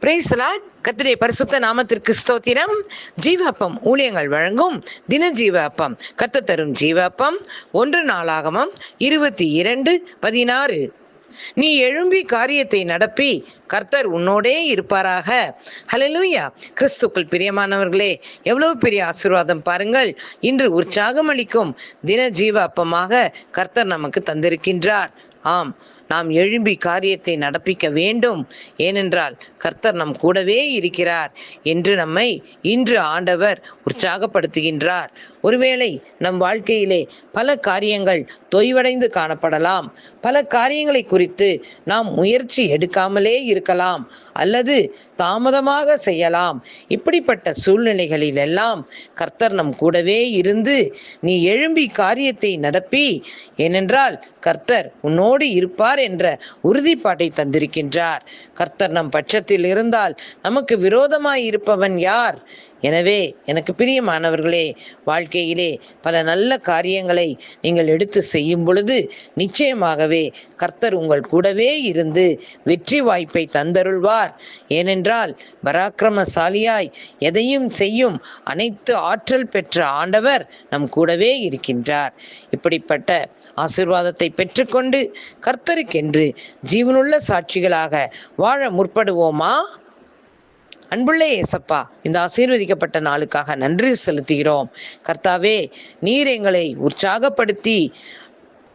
பிரைஸ்லாட் கத்திரை பரிசுத்த நாமத்திற்கு ஸ்தோத்திரம். ஜீவாப்பம் ஊழியங்கள் வழங்கும் தின ஜீவாப்பம். கத்த தரும் ஜீவாப்பம் ஒன்று நாளாகமம் இருபத்தி இரண்டு பதினாறு. நீ எழும்பி காரியத்தை நடப்பி. கர்த்தர் உன்னோடே இருப்பாராக. ஹலலூயா கிறிஸ்துக்கள் பிரியமானவர்களே எவ்வளவு பெரிய ஆசீர்வாதம் பாருங்கள். இன்று உற்சாகம் அளிக்கும் தின ஜீவாப்பமாக கர்த்தர் நமக்கு தந்திருக்கின்றார். ஆம். நாம் எழும்பி காரியத்தை நடப்பிக்க வேண்டும். ஏனென்றால் கர்த்தர் நம் கூடவே இருக்கிறார். என்று நம்மை இன்று ஆண்டவர் உற்சாகப்படுத்துகின்றார். ஒருவேளை நம் வாழ்க்கையிலே பல காரியங்கள் தொய்வடைந்து காணப்படலாம். பல காரியங்களை குறித்து நாம் முயற்சி எடுக்காமலே இருக்கலாம் அல்லது தாமதமாக செய்யலாம். இப்படிப்பட்ட சூழ்நிலைகளில் எல்லாம் கர்த்தர் நம் கூடவே இருந்து நீ எழும்பி காரியத்தை நடப்பி. ஏனென்றால் கர்த்தர் உன்னோடு இருப்பார் என்ற உறுதிப்பாட்டை தந்திருக்கின்றார். கர்த்தர் நம் பட்சத்தில் இருந்தால் நமக்கு விரோதமாய் இருப்பவன் யார்? எனவே எனக்கு பிரியமானவர்களே வாழ்க்கையிலே பல நல்ல காரியங்களை நீங்கள் எடுத்து செய்யும் பொழுது நிச்சயமாகவே கர்த்தர் உங்கள் கூடவே இருந்து வெற்றி வாய்ப்பை தந்தருள்வார். ஏனென்றால் பராக்கிரமசாலியாய் எதையும் செய்யும் அனைத்து ஆற்றல் பெற்ற ஆண்டவர் நம் கூடவே இருக்கின்றார். இப்படிப்பட்ட ஆசிர்வாதத்தை பெற்றுக்கொண்டு கர்த்தருக்கென்று ஜீவனுள்ள சாட்சிகளாக வாழ முற்படுவோமா? அன்புள்ள ஏசப்பா இந்த ஆசீர்வதிக்கப்பட்ட நாளுக்காக நன்றி செலுத்துகிறோம். கர்த்தாவே நீர் எங்களை உற்சாகப்படுத்தி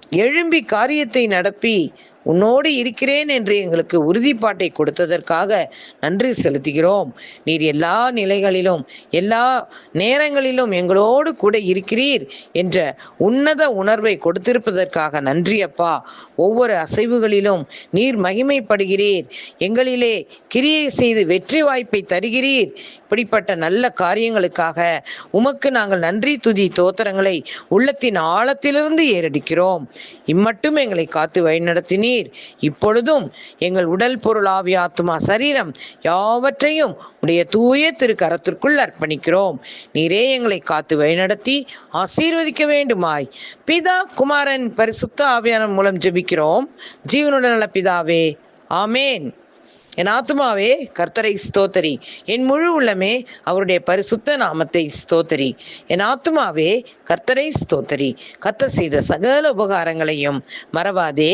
எழும்பி காரியத்தை நடப்பி உன்னோடு இருக்கிறேன் என்று எங்களுக்கு உறுதிப்பாட்டை கொடுத்ததற்காக நன்றி செலுத்துகிறோம். நீர் எல்லா நிலைகளிலும் எல்லா நேரங்களிலும் எங்களோடு கூட இருக்கிறீர் என்ற உன்னத உணர்வை கொடுத்திருப்பதற்காக நன்றி அப்பா. ஒவ்வொரு அசைவுகளிலும் நீர் மகிமைப்படுகிறீர். எங்களிலே கிரியை செய்து வெற்றி வாய்ப்பை தருகிறீர். இப்படிப்பட்ட நல்ல காரியங்களுக்காக உமக்கு நாங்கள் நன்றி துதி தோத்திரங்களை உள்ளத்தின் ஆழத்திலிருந்து ஏறடிக்கிறோம். இம்மட்டும் எங்களை காத்து வழிநடத்தினீர். இப்பொழுதும் எங்கள் உடல் பொருள் ஆவி ஆத்துமா சரீரம் யாவற்றையும் உடைய தூய திரு கரத்திற்குள் அர்ப்பணிக்கிறோம். நீரே எங்களை காத்து வழிநடத்தி ஆசீர்வதிக்க வேண்டுமாய். பிதா குமாரன் பரிசுத்த ஆவியான மூலம் ஜெபிக்கிறோம். ஜீவனுடன் நல பிதாவே ஆமேன். என் ஆத்மாவே கர்த்தரை ஸ்தோத்தரி. என் முழு உள்ளமே அவருடைய பரிசுத்த நாமத்தை ஸ்தோத்தரி. என் ஆத்மாவே கர்த்தரை ஸ்தோத்தரி. கர்த்தர் செய்த சகல உபகாரங்களையும் மறவாதே.